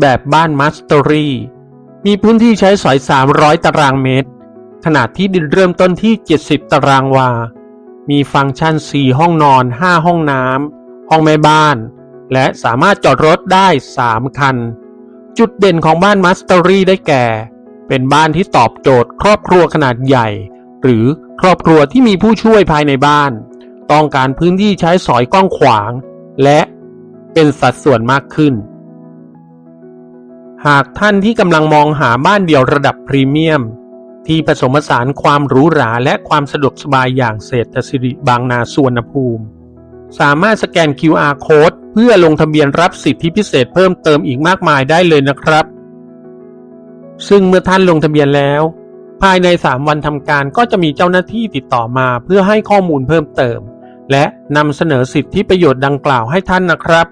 แบบบ้านมัสเตอรี่ มีพื้นที่ใช้สอย 300 ตารางเมตร ขนาดที่ดินเริ่มต้นที่ 70 ตารางวา มีฟังก์ชัน 4 ห้องนอน 5 ห้องน้ำ ห้องแม่บ้าน และสามารถจอดรถได้ 3 คัน จุดเด่นของบ้านมัสเตอรี่ได้แก่ เป็นบ้านที่ตอบโจทย์ครอบครัวขนาดใหญ่ หรือครอบครัวที่มีผู้ช่วยภายในบ้าน ต้องการพื้นที่ใช้สอยกว้างขวาง และเป็นสัดส่วนมากขึ้น หากท่านที่กำลังมองหาบ้านเดี่ยวระดับพรีเมียม ที่ผสมผสานความหรูหราและความสะดวกสบายอย่างเศรษฐศิริบางนาสวนภูมิ สามารถสแกน QR Code เพื่อลงทะเบียนรับสิทธิพิเศษเพิ่มเติมอีกมากมายได้เลยนะครับ ซึ่งเมื่อท่านลงทะเบียนแล้ว ภายใน 3 วันทำการก็จะมีเจ้าหน้าที่ติดต่อมาเพื่อให้ข้อมูลเพิ่มเติม และนำเสนอสิทธิประโยชน์ดังกล่าวให้ท่านนะครับ